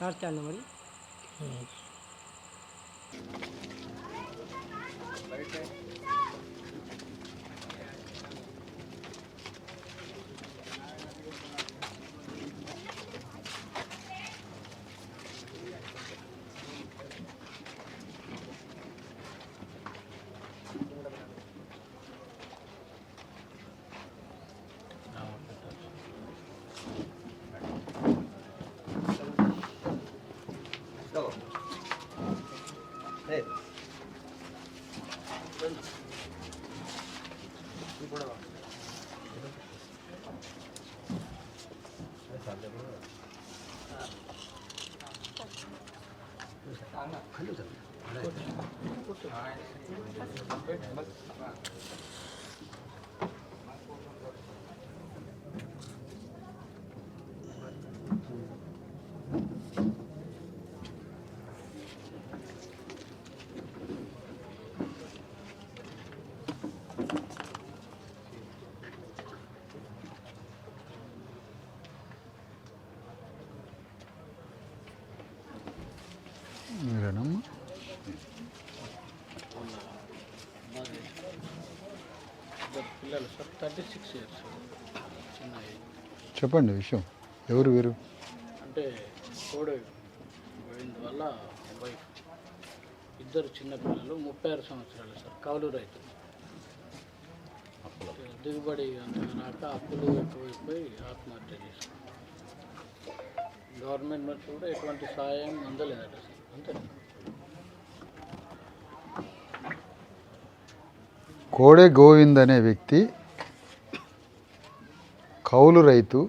তার চার নম্বরই। হুম। పిల్లలు సార్ థర్టీ సిక్స్ ఇయర్స్ చిన్న. చెప్పండి విషయం. ఎవరు వీరు? అంటే వల్ల వైఫ్. ఇద్దరు చిన్న పిల్లలు ముప్పై ఆరు సంవత్సరాలు సార్ కౌలు రైతు. దిగుబడి అంత రాక అప్పులు ఎక్కువైపోయి ఆత్మహత్య చేసుకున్నారు గవర్నమెంట్ నుంచి కూడా ఎటువంటి సహాయం అందలేదట సార్ అంతే కోడే గోవింద్ అనే వ్యక్తి కౌలు రైతు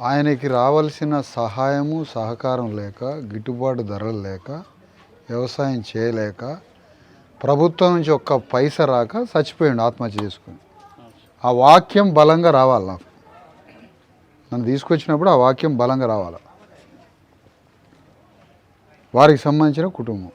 ఆయనకి రావాల్సిన సహాయము సహకారం లేక గిట్టుబాటు ధరలు లేక వ్యవసాయం చేయలేక ప్రభుత్వం నుంచి ఒక్క పైస రాక చచ్చిపోయాడు ఆత్మహత్య చేసుకుని. ఆ వాక్యం బలంగా రావాలి నాకు. నన్ను తీసుకొచ్చినప్పుడు ఆ వాక్యం బలంగా రావాలి? వారికి సంబంధించిన కుటుంబం.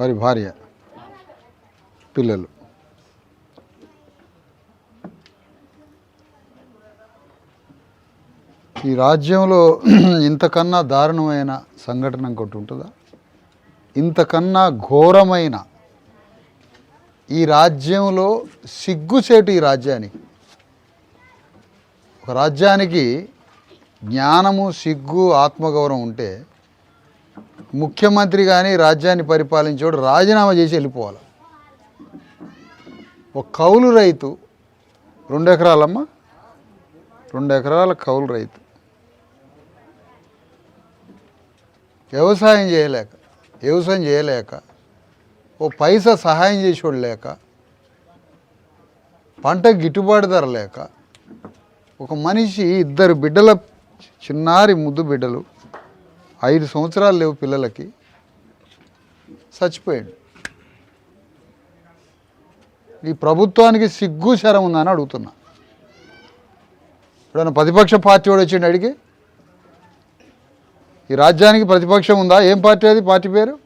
వారి భార్య పిల్లలు. ఈ రాజ్యంలో ఇంతకన్నా దారుణమైన సంఘటన ఇంకోటి ఉంటుందా? ఇంతకన్నా ఘోరమైన ఈ రాజ్యంలో సిగ్గుచేటు ఈ రాజ్యానికి. ఒక రాజ్యానికి జ్ఞానము సిగ్గు ఆత్మగౌరవం ఉంటే ముఖ్యమంత్రి కానీ రాజ్యాన్ని పరిపాలించేవాడు రాజీనామా చేసి వెళ్ళిపోవాలి. ఒక కౌలు రైతు రెండు ఎకరాలమ్మా? రెండు ఎకరాల కౌలు రైతు. వ్యవసాయం చేయలేక వ్యవసాయం చేయలేక ఓ పైసా సహాయం చేసేవాడు లేక పంట గిట్టుబాటు ధర లేక ఒక మనిషి ఇద్దరు బిడ్డల చిన్నారి ముద్దు బిడ్డలు ఐదు సంవత్సరాలు లేవు పిల్లలకి. చచ్చిపోయాడు. ఈ ప్రభుత్వానికి సిగ్గు శరం ఉందని అడుగుతున్నా. ఇప్పుడు ప్రతిపక్ష పార్టీ వాడు వచ్చిండు అడిగి? ఈ రాజ్యానికి ప్రతిపక్షం ఉందా? ఏం పార్టీ అది? పార్టీ పేరు?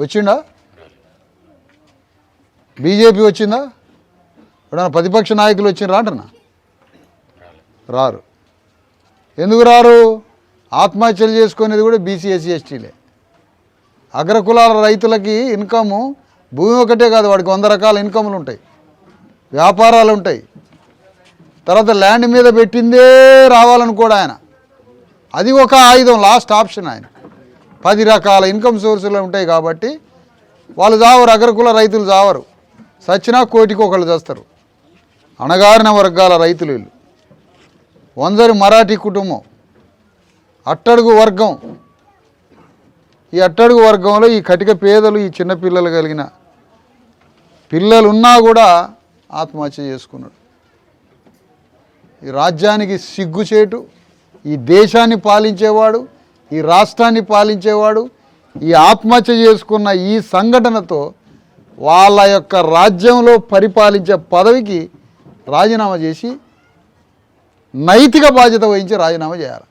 వచ్చిండా? బీజేపీ వచ్చిందా? ఇప్పుడు ప్రతిపక్ష నాయకులు వచ్చిండ్రా అంటున్నా? రారు. ఎందుకు రారు? ఆత్మహత్యలు చేసుకునేది కూడా బీసీ ఎస్సీ ఎస్టీలే అగ్రకులాల రైతులకి ఇన్కము భూమి ఒకటే కాదు వాడికి వంద రకాల ఇన్కములు ఉంటాయి. వ్యాపారాలు ఉంటాయి. తర్వాత ల్యాండ్ మీద పెట్టిందే రావాలని కూడా ఆయన. అది ఒక ఆయుధం లాస్ట్ ఆప్షన్ ఆయన. పది రకాల ఇన్కమ్ సోర్సులు ఉంటాయి కాబట్టి వాళ్ళు చావరు అగ్రకుల రైతులు చావరు సచ్చినా కోటికి ఒకళ్ళు చేస్తారు. అణగారిన వర్గాల రైతులు వీళ్ళు. వందరి మరాఠీ కుటుంబం. అట్టడుగు వర్గం. ఈ అట్టడుగు వర్గంలో ఈ కటిక పేదలు ఈ చిన్న పిల్లలు కలిగిన పిల్లలున్నా కూడా ఆత్మహత్య చేసుకున్నాడు. ఈ రాజ్యానికి సిగ్గుచేటు ఈ దేశాన్ని పాలించేవాడు ఈ రాష్ట్రాన్ని పాలించేవాడు ఈ ఆత్మహత్య చేసుకున్న ఈ సంఘటనతో వాళ్ళ యొక్క రాజ్యంలో పరిపాలించే పదవికి రాజీనామా చేసి నైతిక బాధ్యత వహించి రాజీనామా చేయాలి.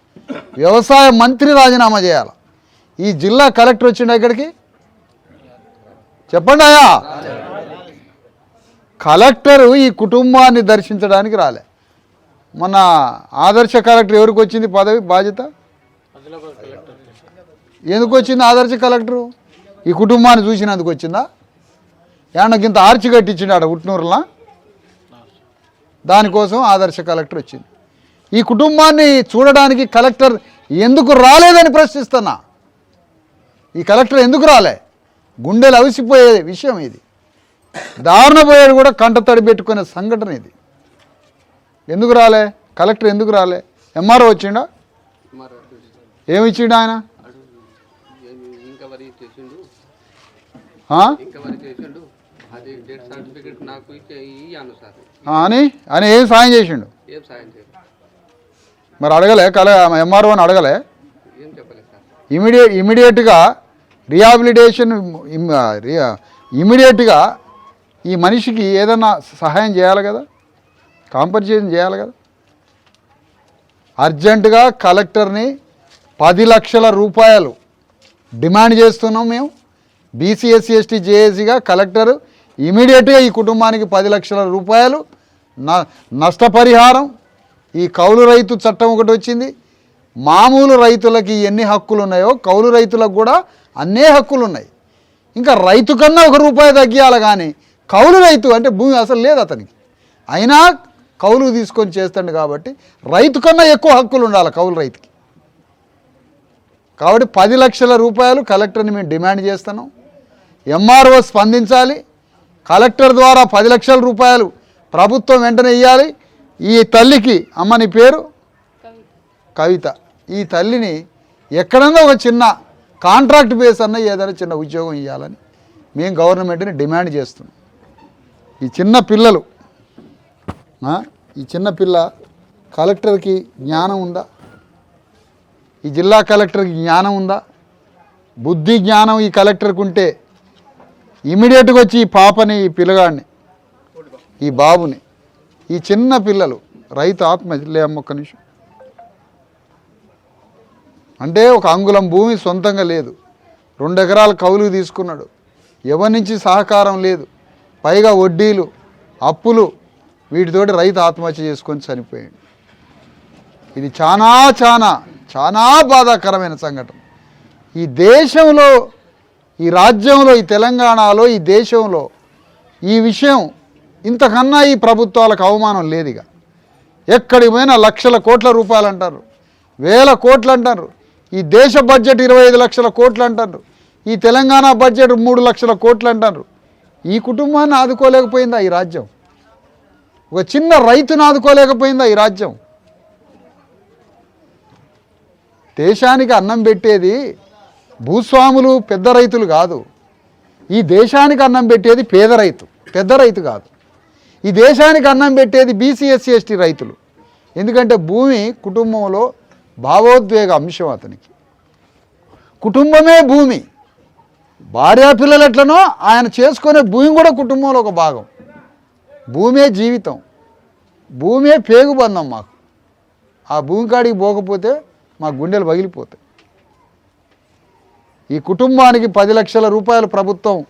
వ్యవసాయ మంత్రి రాజీనామా చేయాలి. ఈ జిల్లా కలెక్టర్ వచ్చిండు ఇక్కడికి? చెప్పండి అయ్యా. కలెక్టరు ఈ కుటుంబాన్ని దర్శించడానికి రాలే. మొన్న ఆదర్శ కలెక్టర్ ఎవరికి వచ్చింది పదవి బాధ్యత? ఎందుకు వచ్చింది ఆదర్శ కలెక్టరు? ఈ కుటుంబాన్ని చూసినందుకు వచ్చిందా? ఏమన్నా ఇంత ఆర్చి కట్టించిండు ఆడ ఉట్నూరులా? దానికోసం ఆదర్శ కలెక్టర్ వచ్చింది. ఈ కుటుంబాన్ని చూడడానికి కలెక్టర్ ఎందుకు రాలేదని ప్రశ్నిస్తున్నా. ఈ కలెక్టర్ ఎందుకు రాలే? గుండెలు అవిసిపోయే విషయం ఇది. దారుణ పోయేది కూడా కంటతడి పెట్టుకునే సంఘటన ఇది. ఎందుకు రాలే? కలెక్టర్ ఎందుకు రాలే? ఎంఆర్ఓ వచ్చిండా? ఏమి ఇచ్చిండు ఆయన? అని? అని ఏం సాయం చేసిండు? ఏం సాయం మరి అడగలే కల ఎంఆర్ఓ అని అడగలే. ఏం ఇమీడియట్ ఇమీడియట్గా రిహాబిలిటేషన్ ఇమీడియట్గా ఈ మనిషికి ఏదన్నా సహాయం చేయాలి కదా? కాంపన్సేషన్ చేయాలి కదా? అర్జెంటుగా కలెక్టర్ని పది లక్షల రూపాయలు డిమాండ్ చేస్తున్నాం మేము. బీసీఎస్సీ ఎస్టీ జేఏసీగా కలెక్టర్ ఇమీడియట్గా ఈ కుటుంబానికి పది లక్షల రూపాయలు న నష్టపరిహారం ఈ కౌలు రైతు చట్టం ఒకటి వచ్చింది. మామూలు రైతులకి ఎన్ని హక్కులు ఉన్నాయో కౌలు రైతులకు కూడా అన్నే హక్కులు ఉన్నాయి ఇంకా రైతు కన్నా ఒక రూపాయి తగ్గియాలి కానీ కౌలు రైతు అంటే భూమి అసలు లేదు అతనికి. అయినా కౌలు తీసుకొని చేస్తాడు కాబట్టి రైతు కన్నా ఎక్కువ హక్కులు ఉండాలి కౌలు రైతుకి. కాబట్టి పది లక్షల రూపాయలు కలెక్టర్ని మేము డిమాండ్ చేస్తున్నాం. ఎంఆర్ఓ స్పందించాలి. కలెక్టర్ ద్వారా పది లక్షల రూపాయలు ప్రభుత్వం వెంటనే ఇవ్వాలి ఈ తల్లికి అమ్మ నీ పేరు? కవిత. ఈ తల్లిని ఎక్కడన్నా ఒక చిన్న కాంట్రాక్ట్ బేస్ అన్న ఏదైనా చిన్న ఉద్యోగం ఇవ్వాలని మేము గవర్నమెంట్ని డిమాండ్ చేస్తున్నాం. ఈ చిన్న పిల్లలు ఈ చిన్న పిల్ల కలెక్టర్కి జ్ఞానం ఉందా? ఈ జిల్లా కలెక్టర్కి జ్ఞానం ఉందా? బుద్ధి జ్ఞానం ఈ కలెక్టర్కి ఉంటే ఇమీడియట్గా వచ్చి ఈ పాపని ఈ పిల్లగాడిని ఈ బాబుని ఈ చిన్న పిల్లలు రైతు ఆత్మహత్య లేము అమ్మ ఒక్క నిమిషం. అంటే ఒక అంగుళం భూమి సొంతంగా లేదు. రెండు ఎకరాల కౌలు తీసుకున్నాడు. ఎవరి నుంచి సహకారం లేదు. పైగా వడ్డీలు అప్పులు వీటితోటి రైతు ఆత్మహత్య చేసుకొని చనిపోయాడు. ఇది చాలా చాలా చాలా బాధాకరమైన సంఘటన. ఈ దేశంలో ఈ రాజ్యంలో ఈ తెలంగాణలో ఈ దేశంలో ఈ విషయం ఇంతకన్నా ఈ ప్రభుత్వాలకు అవమానం లేదు ఇక ఎక్కడికి పోయినా లక్షల కోట్ల రూపాయలు అంటారు వేల కోట్లు అంటారు ఈ దేశ బడ్జెట్ ఇరవై ఐదు లక్షల కోట్లు అంటారు ఈ తెలంగాణ బడ్జెట్ మూడు లక్షల కోట్లు అంటారు ఈ కుటుంబాన్ని ఆదుకోలేకపోయిందా ఈ రాజ్యం? ఒక చిన్న రైతును ఆదుకోలేకపోయిందా ఈ రాజ్యం? దేశానికి అన్నం పెట్టేది భూస్వాములు పెద్ద రైతులు కాదు. ఈ దేశానికి అన్నం పెట్టేది పేద రైతు పెద్ద రైతు కాదు. ఈ దేశానికి అన్నం పెట్టేది బీసీ ఎస్సీ ఎస్టీ రైతులు. ఎందుకంటే భూమి కుటుంబంలో భావోద్వేగ అంశం అతనికి. కుటుంబమే భూమి. భార్యా పిల్లలు ఎట్లనో ఆయన చేసుకునే భూమి కూడా కుటుంబంలో ఒక భాగం. భూమే జీవితం. భూమే పేగుబంధం మాకు. ఆ భూమి కాడికి పోకపోతే మా గుండెలు పగిలిపోతాయి. ఈ కుటుంబానికి పది లక్షల రూపాయలు ప్రభుత్వం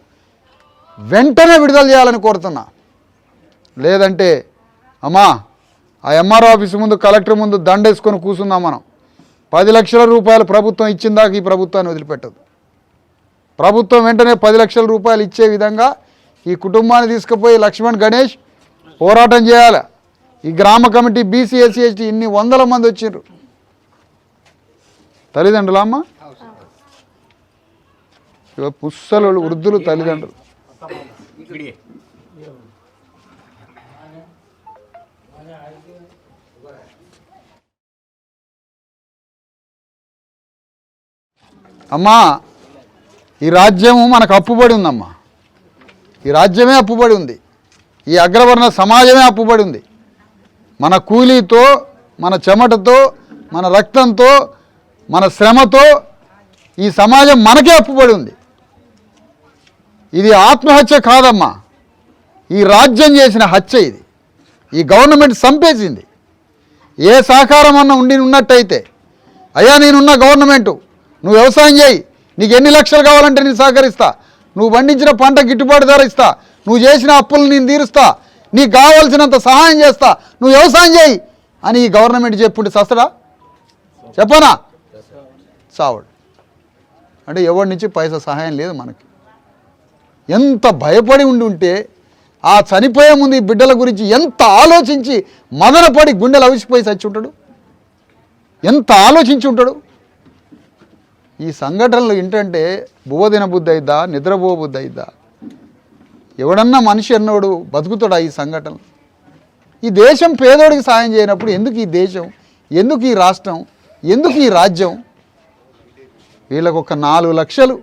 వెంటనే విడుదల చేయాలని కోరుతున్నా. లేదంటే అమ్మా ఆ ఎంఆర్ ఆఫీస్ ముందు కలెక్టర్ ముందు దండేసుకొని కూర్చుందాం మనం. పది లక్షల రూపాయలు ప్రభుత్వం ఇచ్చిందాక ఈ ప్రభుత్వాన్ని వదిలిపెట్టదు ప్రభుత్వం వెంటనే పది లక్షల రూపాయలు ఇచ్చే విధంగా ఈ కుటుంబాన్ని తీసుకుపోయి లక్ష్మణ్ గణేష్ పోరాటం చేయాలి. ఈ గ్రామ కమిటీ బీసీ ఎస్సీ ఎస్టీ ఇన్ని వందల మంది వచ్చిండ్రు. తల్లిదండ్రులమ్మ పుస్సలు వృద్ధులు తల్లిదండ్రులు. అమ్మా ఈ రాజ్యము మనకు అప్పుబడి ఉందమ్మా. ఈ రాజ్యమే అప్పుబడి ఉంది. ఈ అగ్రవర్ణ సమాజమే అప్పుబడి ఉంది. మన కూలీతో మన చెమటతో మన రక్తంతో మన శ్రమతో ఈ సమాజం మనకే అప్పుబడి ఉంది. ఇది ఆత్మహత్య కాదమ్మా. ఈ రాజ్యం చేసిన హత్య ఇది. ఈ గవర్నమెంట్ సంపేసింది ఏ సహకారం అన్న ఉండి ఉన్నట్టయితే అయ్యా నేనున్న గవర్నమెంటు నువ్వు వ్యవసాయం చేయి. నీకు ఎన్ని లక్షలు కావాలంటే నేను సహకరిస్తా. నువ్వు పండించిన పంట గిట్టుబాటు ధర ఇస్తా. నువ్వు చేసిన అప్పులు నేను తీరుస్తా. నీకు కావాల్సినంత సహాయం చేస్తా. నువ్వు వ్యవసాయం చేయి. అని ఈ గవర్నమెంట్ చెప్పుంటే సస్తడా చెప్పనా? చావడు అంటే ఎవరి నుంచి పైసా సహాయం లేదు మనకి. ఎంత భయపడి ఉండి ఉంటే ఆ చనిపోయే ముందు ఈ బిడ్డల గురించి ఎంత ఆలోచించి మదనపడి గుండెలు అవిసిపోయి చచ్చి ఉంటాడు? ఎంత ఆలోచించి ఉంటాడు? ఈ సంఘటనలు ఏంటంటే బువ్వదిన బుద్ధి అయిద్దా నిద్రపో బుద్ధి అయిద్దా ఎవడన్నా మనిషి అన్నోడు బతుకుతాడా ఈ సంఘటనలు? ఈ దేశం పేదోడికి సాయం చేయనప్పుడు ఎందుకు ఈ దేశం? ఎందుకు ఈ రాష్ట్రం? ఎందుకు ఈ రాజ్యం? వీళ్ళకు ఒక నాలుగు లక్షలు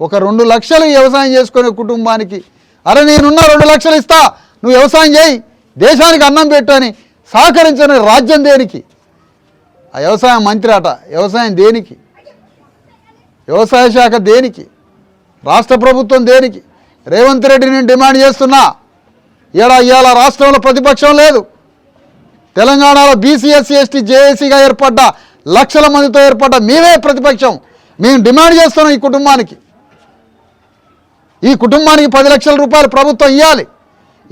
ఒక రెండు లక్షలు వ్యవసాయం చేసుకునే కుటుంబానికి అరే నేనున్న రెండు లక్షలు ఇస్తా నువ్వు వ్యవసాయం చేయి దేశానికి అన్నం పెట్టు అని సహకరించని రాజ్యం దేనికి? ఆ వ్యవసాయం మంత్రి అట వ్యవసాయం దేనికి? వ్యవసాయ శాఖ దేనికి? రాష్ట్ర ప్రభుత్వం దేనికి? రేవంత్ రెడ్డి నేను డిమాండ్ చేస్తున్నా. ఏడా ఇవాళ రాష్ట్రంలో ప్రతిపక్షం లేదు. తెలంగాణలో బీసీఎస్సీ ఎస్టీ జేఏసీగా ఏర్పడ్డ లక్షల మందితో ఏర్పడ్డ మేమే ప్రతిపక్షం. మేము డిమాండ్ చేస్తున్నాం ఈ కుటుంబానికి. ఈ కుటుంబానికి పది లక్షల రూపాయలు ప్రభుత్వం ఇవ్వాలి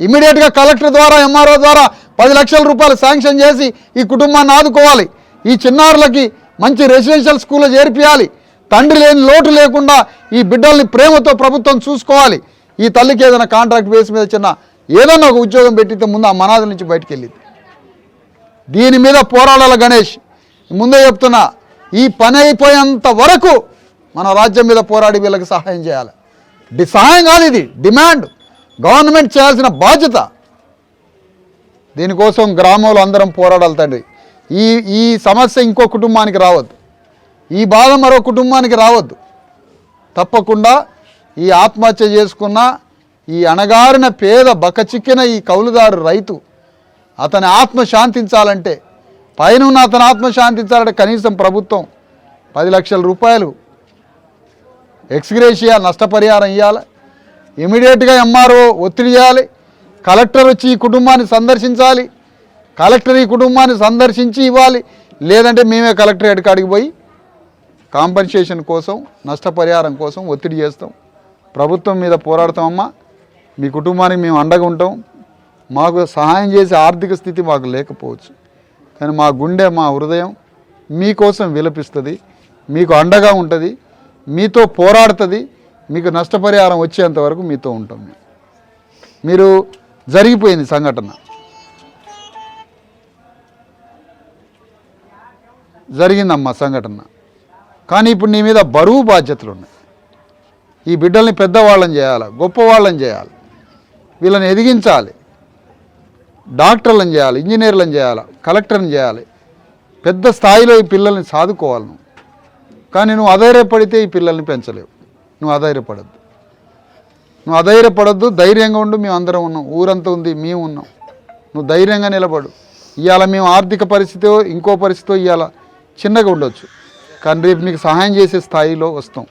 ఇమీడియట్గా కలెక్టర్ ద్వారా ఎంఆర్ఓ ద్వారా పది లక్షల రూపాయలు శాంక్షన్ చేసి ఈ కుటుంబాన్ని ఆదుకోవాలి. ఈ చిన్నారులకి మంచి రెసిడెన్షియల్ స్కూల్లో చేర్పియాలి. తండ్రి లేని లోటు లేకుండా ఈ బిడ్డల్ని ప్రేమతో ప్రభుత్వం చూసుకోవాలి. ఈ తల్లికి ఏదైనా కాంట్రాక్ట్ బేస్ మీద చిన్న ఏదైనా ఒక ఉద్యోగం పెట్టితే ముందు ఆ మనాది నుంచి బయటికి వెళ్ళింది దీని మీద పోరాడాల గణేష్. ముందే చెప్తున్నా ఈ పని అయిపోయేంత వరకు మన రాజ్యం మీద పోరాడి వీళ్ళకి సహాయం చేయాలి. డి సహాయం కాదు ఇది డిమాండ్. గవర్నమెంట్ చేయాల్సిన బాధ్యత. దీనికోసం గ్రామంలో అందరం పోరాడాలి తండ్రి. ఈ ఈ సమస్య ఇంకో కుటుంబానికి రావద్దు. ఈ బాధ మరో కుటుంబానికి రావద్దు. తప్పకుండా ఈ ఆత్మహత్య చేసుకున్న ఈ అణగారిన పేద బకచిక్కిన ఈ కౌలుదారు రైతు అతని ఆత్మ శాంతించాలంటే పైన ఉన్న అతని ఆత్మ శాంతించాలంటే కనీసం ప్రభుత్వం పది లక్షల రూపాయలు ఎక్స్గ్రేషియా నష్టపరిహారం ఇవ్వాలి ఇమీడియట్గా ఎంఆర్ఓ ఒత్తిడి చేయాలి. కలెక్టర్ వచ్చి ఈ కుటుంబాన్ని సందర్శించాలి. కలెక్టర్ ఈ కుటుంబాన్ని సందర్శించి ఇవ్వాలి. లేదంటే మేమే కలెక్టరేట్ కాడికి పోయి కాంపన్సేషన్ కోసం నష్టపరిహారం కోసం ఒత్తిడి చేస్తాం. ప్రభుత్వం మీద పోరాడతామమ్మా. మీ కుటుంబానికి మేము అండగా ఉంటాం. మాకు సహాయం చేసే ఆర్థిక స్థితి మాకు లేకపోవచ్చు. కానీ మా గుండె మా హృదయం మీకోసం విలపిస్తుంది. మీకు అండగా ఉంటుంది. మీతో పోరాడుతుంది. మీకు నష్టపరిహారం వచ్చేంత వరకు మీతో ఉంటాం మేము. మీరు జరిగిపోయింది సంఘటన. జరిగిందమ్మా సంఘటన. కానీ ఇప్పుడు నీ మీద బరువు బాధ్యతలు ఉన్నాయి. ఈ బిడ్డల్ని పెద్దవాళ్ళని చేయాలి గొప్పవాళ్ళని చేయాలి వీళ్ళని ఎదిగించాలి డాక్టర్లను చేయాలి ఇంజనీర్లను చేయాలి కలెక్టర్ని చేయాలి. పెద్ద స్థాయిలో ఈ పిల్లల్ని సాదుకోవాలి నువ్వు. కానీ నువ్వు అధైర్యపడితే ఈ పిల్లల్ని పెంచలేవు. నువ్వు అధైర్యపడద్దు. నువ్వు అధైర్యపడద్దు ధైర్యంగా ఉండు మేము అందరం ఉన్నాం. ఊరంతా ఉంది మేము ఉన్నాం. నువ్వు ధైర్యంగా నిలబడు. ఇవాళ మేము ఆర్థిక పరిస్థితి ఇంకో పరిస్థితి ఇవాళ చిన్నగా ఉండొచ్చు. కానీ రేపు నీకు సహాయం చేసే స్థాయిలో వస్తాం.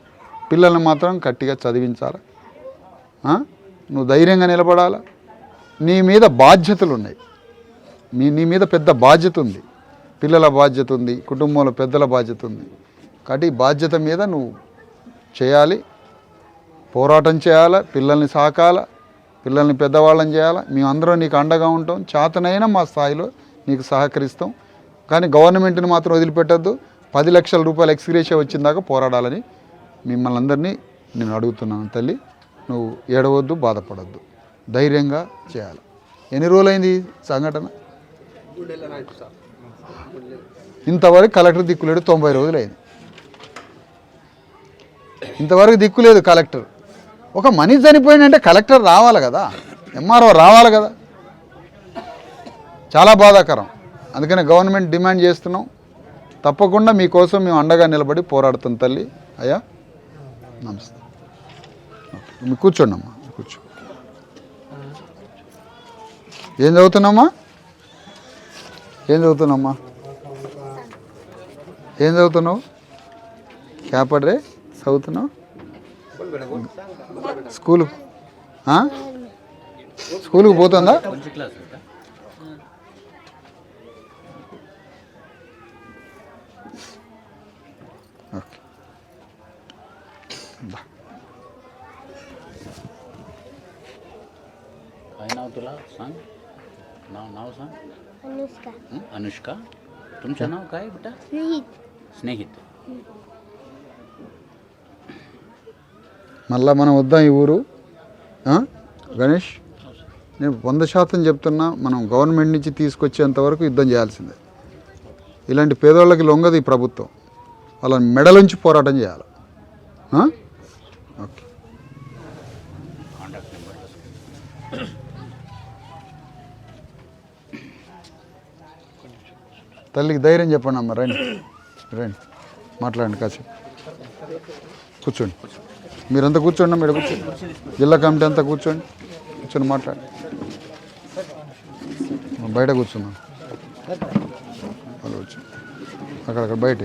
పిల్లల్ని మాత్రం గట్టిగా చదివించాలి? నువ్వు ధైర్యంగా నిలబడాలా? నీ మీద బాధ్యతలు ఉన్నాయి. మీ నీ మీద పెద్ద బాధ్యత ఉంది. పిల్లల బాధ్యత ఉంది కుటుంబంలో పెద్దల బాధ్యత ఉంది. కాబట్టి బాధ్యత మీద నువ్వు చేయాలి. పోరాటం చేయాలా? పిల్లల్ని సాకాల? పిల్లల్ని పెద్దవాళ్ళని చేయాలా? మేమందరం నీకు అండగా ఉంటాం. చేతనైనా మా స్థాయిలో నీకు సహకరిస్తాం. కానీ గవర్నమెంట్ని మాత్రం వదిలిపెట్టద్దు. పది లక్షల రూపాయలు ఎక్స్గ్రేషియా వచ్చిందాకా పోరాడాలని మిమ్మల్ని అందరినీ నేను అడుగుతున్నాను తల్లి. నువ్వు ఏడవద్దు బాధపడద్దు. ధైర్యంగా చేయాలి. ఎన్ని రోజులైంది సంఘటన? ఇంతవరకు కలెక్టర్ దిక్కులేడు తొంభై రోజులైంది. ఇంతవరకు దిక్కులేదు కలెక్టర్. ఒక మనిషి చనిపోయిందంటే కలెక్టర్ రావాలి కదా. ఎంఆర్ఓ రావాలి కదా. చాలా బాధాకరం. అందుకని గవర్నమెంట్ డిమాండ్ చేస్తున్నాం. తప్పకుండా మీకోసం మేము అండగా నిలబడి పోరాడుతాం తల్లి. అయ్యా? నమస్తే. ఓకే. మీరు కూర్చోండి అమ్మా కూర్చో. ఏం చదువుతున్నామ్మా ఏం చదువుతున్నామ్మా ఏం చదువుతున్నావు? క్యాపడ్రే చదువుతున్నావు? స్కూలు స్కూల్కి పోతుందా? అయినా అవుతులా సాంగ్ नाव नाव सांग अनुष्का हं? अनुष्का तुमचं नाव काय बेटा स्नेहित स्नेहित మళ్ళా మనం వద్దాం ఈ ఊరు ఆ? గణేష్ నేను వంద శాతం చెప్తున్నా మనం గవర్నమెంట్ నుంచి తీసుకొచ్చేంత వరకు యుద్ధం చేయాల్సిందే ఇలాంటి పేదవాళ్ళకి లొంగదు ఈ ప్రభుత్వం వాళ్ళని మెడలుంచి పోరాటం చేయాలి ఆ? తల్లికి ధైర్యం చెప్పండి అమ్మ రండి. రండి. మాట్లాడండి కాసేపు. కూర్చోండి. మీరంతా కూర్చోండి అమ్మ, ఇక్కడ కూర్చోండి. జిల్లా కమిటీ అంతా కూర్చోండి. కూర్చొని మాట్లాడండి. బయట కూర్చున్నాం. వాళ్ళు వచ్చి అక్కడక్కడ బయట.